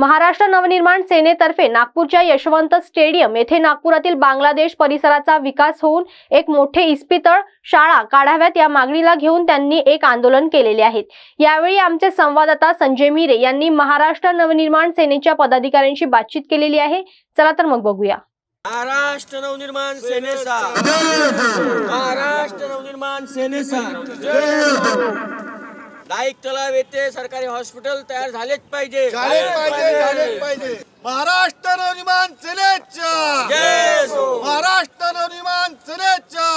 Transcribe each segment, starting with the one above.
महाराष्ट्र नवनिर्माण सेनेतर्फे नागपूरच्या यशवंत स्टेडियम येथे नागपुरातील बांगलादेश परिसराचा विकास होऊन एक मोठे इस्पितळ शाळा काढाव्यात या मागणीला घेऊन त्यांनी एक आंदोलन केलेले आहेत. यावेळी आमचे संवाददाता संजय मिरे यांनी महाराष्ट्र नवनिर्माण सेनेच्या पदाधिकाऱ्यांशी बातचीत केलेली आहे. चला तर मग बघूया. महाराष्ट्र नवनिर्माण सेनेचा. महाराष्ट्र नवनिर्माण सेनेचा. नाईक तलाव येथे सरकारी हॉस्पिटल तयार झालेच पाहिजे. झाले पाहिजे महाराष्ट्र नवनिर्माण सेनेच्या. महाराष्ट्र नवनिर्माण सेनेच्या.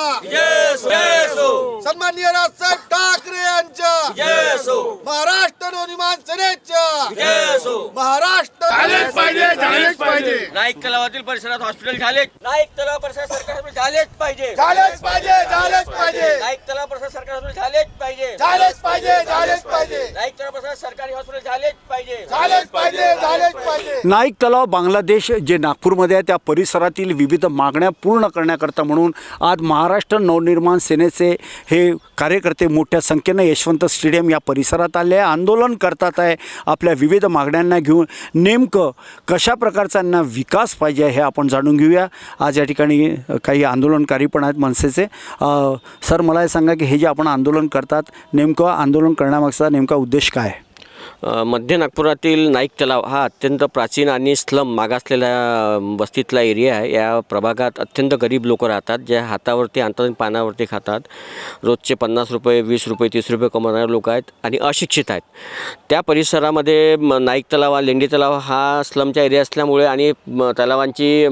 सन्माननीय राजसाहेब ठाकरे यांच्या. महाराष्ट्र नवनिर्माण सेनेच्या. महाराष्ट्र झालेच पाहिजे झालेच पाहिजे. नाईक तलावातील परिसरात हॉस्पिटल झाले नाईक तलाव परिसरात सरकारी झालेच पाहिजे. झालेच पाहिजे झालेच पाहिजे. नाईक तलाव परिसरात सरकारी झालेच झालेच पाहिजे. झालेच पाहिजे नाईक तलाव परिसरात सरकारी हॉस्पिटल झालेच पाहिजे झालेच पाहिजे झालेच पाहिजे नाईक तलाव बांगलादेश जे नागपूरमध्ये आहे त्या परिसरातील विविध मागण्या पूर्ण करण्याकरता म्हणून आज महाराष्ट्र नवनिर्माण सेनेचे हे कार्यकर्ते मोठ्या संख्येनं यशवंत स्टेडियम या परिसरात आले आहे. आंदोलन करतात आहे आपल्या विविध मागण्यांना घेऊन. नेमकं कशा प्रकारचा यांना विकास पाहिजे हे आपण जाणून घेऊया. आज या ठिकाणी काही आंदोलनकारी पण आहेत मनसेचे. सर मला हे सांगा की हे जे आपण आंदोलन करतात नेमकं आंदोलन करण्यामागचा नेमका उद्देश काय आहे? मध्य नागपुरातील नाईक तलाव हा अत्यंत प्राचीन आणि स्लम मागासलेल्या वस्तीतला एरिया आहे. या प्रभागात अत्यंत गरीब लोक राहतात जे हातावरती आणतात पानावरती खातात. रोजचे पन्नास रुपये वीस रुपये तीस रुपये कमवणारे लोक आहेत आणि अशिक्षित आहेत. त्या परिसरामध्ये नाईक तलाव हा लेंडी तलाव हा स्लमचा एरिया असल्यामुळे आणि तलावांची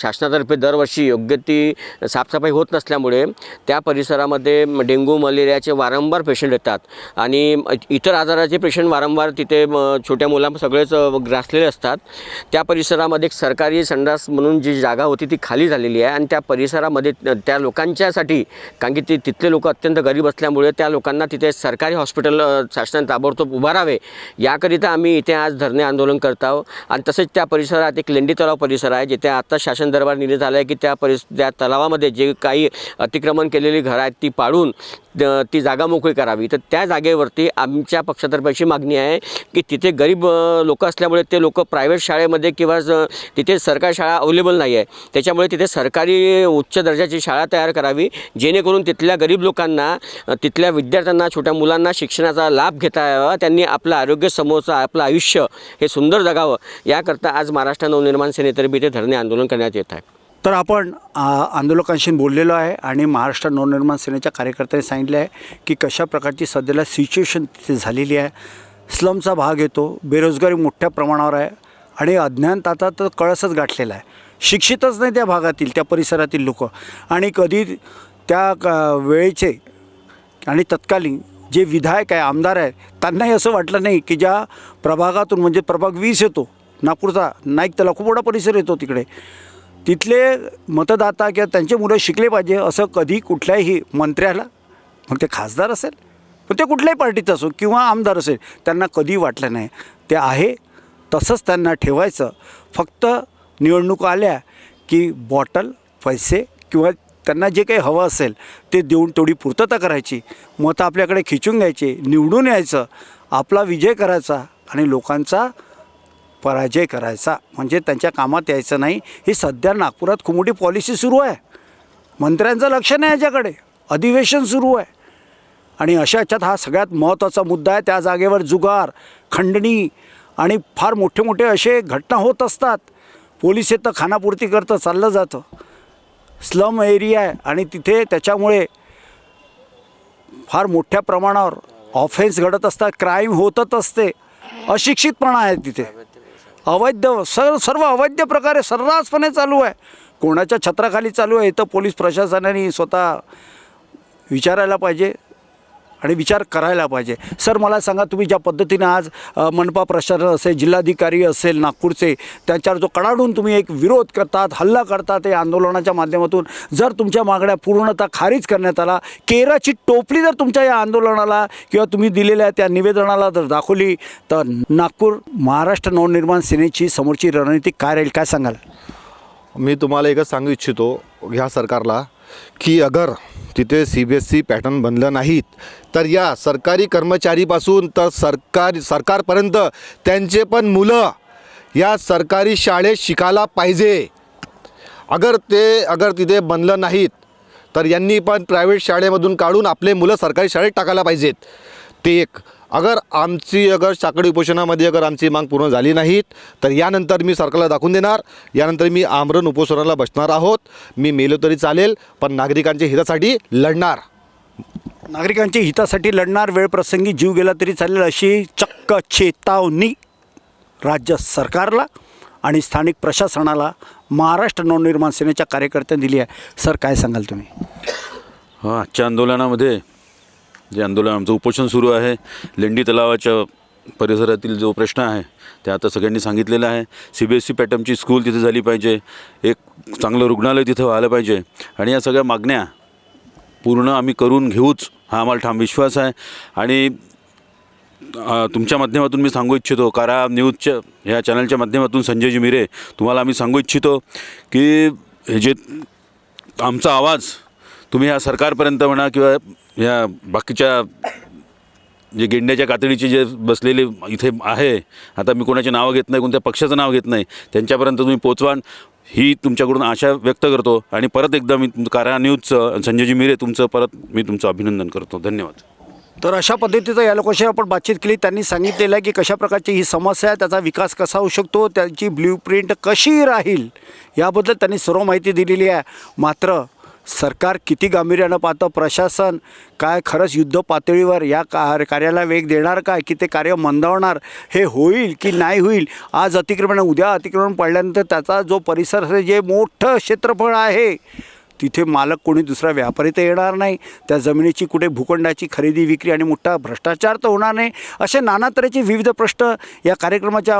शासनातर्फे दरवर्षी योग्य ती साफसफाई होत नसल्यामुळे त्या परिसरामध्ये डेंगू डेंग्यू मलेरियाचे वारंवार पेशंट येतात. आणि इतर आजाराचे पेशंट वारंवार तिथे म, छोट्या मुलां सगळेच ग्रासलेले असतात. त्या परिसरामध्ये एक सरकारी संडास म्हणून जी जागा होती ती खाली झालेली आहे. आणि त्या परिसरामध्ये त्या लोकांच्यासाठी कारण की ती तिथले लोक अत्यंत गरीब असल्यामुळे त्या लोकांना तिथे सरकारी हॉस्पिटल शासनाने ताबडतोब उभारावे. याकरिता आम्ही इथे आज धरणे आंदोलन करत आहोत. आणि तसेच त्या परिसरात एक लेंडी तलाव परिसर आहे जिथे आता शासन दरबार निर्णय झाला आहे की त्या परिस त्या तलावामध्ये जे काही अतिक्रमण केलेली घरं आहेत ती पाडून ती जागा मोकळी करावी. तर त्या जागेवरती आमच्या पक्षातर्फे अशी मागणी आहे की तिथे गरीब लोक असल्यामुळे ते लोक प्रायव्हेट शाळेमध्ये किंवा तिथे सरकारी शाळा अवेलेबल नाही आहे त्याच्यामुळे तिथे सरकारी उच्च दर्जाची शाळा तयार करावी जेणेकरून तिथल्या गरीब लोकांना तिथल्या विद्यार्थ्यांना छोट्या मुलांना शिक्षणाचा लाभ घेता यावा त्यांनी आपलं आरोग्य समोरचं आपलं आयुष्य हे सुंदर जगावं. याकरता आज महाराष्ट्र नवनिर्माण सेनेतर्फे इथे धरणे आंदोलन करण्यात येत आहे. तर आपण आंदोलकांशी बोललेलो आहे आणि महाराष्ट्र नवनिर्माण सेनेच्या कार्यकर्त्यांनी सांगितले आहे की कशा प्रकारची सध्याला सिच्युएशन तिथे झालेली आहे. स्लमचा भाग येतो बेरोजगारी मोठ्या प्रमाणावर आहे आणि अज्ञानता तर कळसच गाठलेला आहे. शिक्षितच नाही त्या भागातील त्या परिसरातील लोक. आणि कधी त्या क- वेळेचे आणि तत्कालीन जे विधायक आहे आमदार आहे त्यांनाही असं वाटलं नाही की ज्या प्रभागातून म्हणजे प्रभाग वीस येतो नागपूरचा नाईक त्याला खूप मोठा परिसर येतो तिकडे. तिथले मतदाता किंवा त्यांचे मुलं शिकले पाहिजे असं कधी कुठल्याही मंत्र्याला मग ते खासदार असेल पण ते कुठल्याही पार्टीचं असो किंवा आमदार असेल त्यांना कधी वाटलं नाही. ते आहे तसंच त्यांना ठेवायचं. फक्त निवडणुका आल्या की बॉटल पैसे किंवा त्यांना जे काही हवं असेल ते देऊन तेवढी पूर्तता करायची. मतं आपल्याकडे खिचून घ्यायचे निवडून यायचं. आपला विजय करायचा आणि लोकांचा पराजय करायचा. म्हणजे त्यांच्या कामात यायचं नाही. ही सध्या नागपुरात खूप मोठी पॉलिसी सुरू आहे. मंत्र्यांचं लक्ष नाही याच्याकडे. अधिवेशन सुरू आहे. आणि अशा याच्यात हा सगळ्यात महत्त्वाचा मुद्दा आहे. त्या जागेवर जुगार खंडणी आणि फार मोठे मोठे असे घटना होत असतात. पोलीस येतं खानापूर्ती करतं चाललं जातं. स्लम एरिया आहे आणि तिथे त्याच्यामुळे फार मोठ्या प्रमाणावर ऑफेन्स घडत असतात. क्राईम होतच असते. अशिक्षितपणा आहे तिथे. अवैध सर सर्व अवैध प्रकारे सर्रासपणे चालू आहे. कोणाच्या छत्राखाली चालू आहे तर पोलीस प्रशासनाने स्वतः विचारायला पाहिजे. आणि विचार करायला पाहिजे. सर मला सांगा तुम्ही ज्या पद्धतीने आज मनपा प्रशासन असेल जिल्हाधिकारी असेल नागपूरचे त्यांच्यावर जो कडाडून तुम्ही एक विरोध करतात हल्ला करतात या आंदोलनाच्या माध्यमातून जर तुमच्या मागण्या पूर्णतः खारिज करण्यात आला केराची टोपली जर तुमच्या या आंदोलनाला किंवा तुम्ही दिलेल्या त्या निवेदनाला जर दाखवली तर नागपूर महाराष्ट्र नवनिर्माण सेनेची समोरची रणनीती काय राहील काय सांगाल? मी तुम्हाला एकच सांगू इच्छितो ह्या सरकारला की अगर तिथे C B S E pattern बनलं नाहीत. तर या सरकारी कर्मचारीपासून तर सरकार सरकारपर्यंत त्यांचे पण मुलं या सरकारी शाळेत शिकायला पाहिजे. अगर ते अगर तिथे बनलं नाहीत तर यांनी पण प्रायव्हेट शाळेमधून काढून आपले मुलं सरकारी शाळेत टाकायला पाहिजेत. ते एक. अगर आमची अगर साकडे उपोषणामध्ये अगर आमची माग पूर्ण झाली नाहीत तर यानंतर मी सरकारला दाखवून देणार. यानंतर मी आमरण उपोषणाला बसणार आहोत. मी मेलो तरी चालेल पण नागरिकांच्या हितासाठी लढणार. नागरिकांच्या हितासाठी लढणार वेळप्रसंगी जीव गेला तरी चालेल अशी चक्क चेतावणी राज्य सरकारला आणि स्थानिक प्रशासनाला महाराष्ट्र नवनिर्माण सेनेच्या कार्यकर्त्यांनी दिली आहे. सर काय सांगाल तुम्ही? हा आजच्या आंदोलनामध्ये जे आंदोलन आमचं उपोषण सुरू आहे. लेंडी तलावाच्या परिसरातील जो प्रश्न आहे ते आता सगळ्यांनी सांगितलेलं आहे. सी बी एस सी पॅटर्नची स्कूल तिथे झाली पाहिजे. एक चांगलं रुग्णालय तिथं व्हायला पाहिजे. आणि या सगळ्या मागण्या पूर्ण आम्ही करून घेऊच हा आम्हाला ठाम विश्वास आहे. आणि तुमच्या माध्यमातून मी सांगू इच्छितो कारा न्यूजच्या ह्या चॅनलच्या माध्यमातून संजयजी मिरे तुम्हाला आम्ही सांगू इच्छितो की हे जे आमचा आवाज तुम्ही ह्या सरकारपर्यंत म्हणा किंवा ह्या बाकीच्या जे गेंड्याच्या कातडीचे जे बसलेले इथे आहे आता मी कोणाचे नावं घेत नाही कोणत्या पक्षाचं नाव घेत नाही त्यांच्यापर्यंत तुम्ही पोचवान ही तुमच्याकडून आशा व्यक्त करतो. आणि परत एकदा मी तुम- कारा न्यूजचं संजयजी मिरे तुमचं परत मी तुमचं अभिनंदन करतो. धन्यवाद. तर अशा पद्धतीचं या लोकांशी आपण बातचीत केली. त्यांनी सांगितलेलं आहे की कशा प्रकारची ही समस्या आहे त्याचा विकास कसा होऊ शकतो त्यांची ब्ल्यू प्रिंट कशी राहील याबद्दल त्यांनी सर्व माहिती दिलेली आहे. मात्र सरकार किती गांभीर्यानं पाहतं? प्रशासन काय खरंच युद्ध पातळीवर या का कार्याला वेग देणार काय? की ते कार्य मंदावणार? हे होईल की नाही होईल? आज अतिक्रमण उद्या अतिक्रमण पडल्यानंतर त्याचा जो परिसर जे मोठं क्षेत्रफळ आहे तिथे मालक कोणी दुसरा व्यापारी तर येणार नाही. त्या जमिनीची कुठे भूखंडाची खरेदी विक्री आणि मोठा भ्रष्टाचार तर होणार नाही. असे नाना तऱ्हेचे विविध प्रश्न या कार्यक्रमाच्या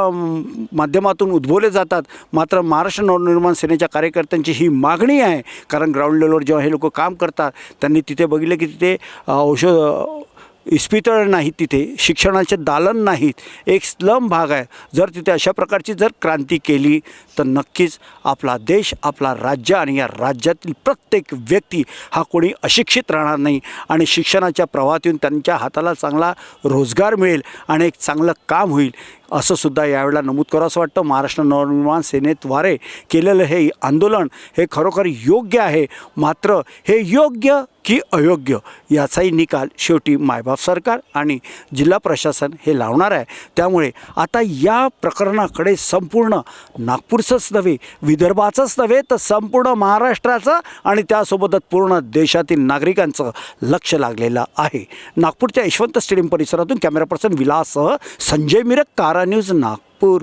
माध्यमातून उद्भवले जातात. मात्र महाराष्ट्र नवनिर्माण सेनेच्या कार्यकर्त्यांची ही मागणी आहे. कारण ग्राउंड लेवलवर जेव्हा हे लोक काम करतात त्यांनी तिथे बघितलं की तिथे औषध इस्पितळ नाहीत तिथे शिक्षणाचे दालन नाहीत एक स्लम भाग आहे. जर तिथे अशा प्रकारची जर क्रांती केली तर नक्कीच आपला देश आपला राज्य आणि या राज्यातील प्रत्येक व्यक्ती हा कोणी अशिक्षित राहणार नाही आणि शिक्षणाच्या प्रवाहातून त्यांच्या हाताला चांगला रोजगार मिळेल आणि एक चांगलं काम होईल. असं सुद्धा यावेळेला नमूद करावंसं वाटतं. महाराष्ट्र नवनिर्माण सेनेद्वारे केलेलं हे आंदोलन हे खरोखर योग्य आहे. मात्र हे योग्य की अयोग्य याचाही निकाल शेवटी मायबाप सरकार आणि जिल्हा प्रशासन हे लावणार आहे. त्यामुळे आता या प्रकरणाकडे संपूर्ण नागपूरचंच नव्हे विदर्भाचंच नव्हे तर संपूर्ण महाराष्ट्राचं आणि त्यासोबतच पूर्ण देशातील नागरिकांचं लक्ष लागलेलं आहे. नागपूरच्या यशवंत स्टेडियम परिसरातून कॅमेरा पर्सन विलाससह संजय मिरक कारा न्यूज नागपूर.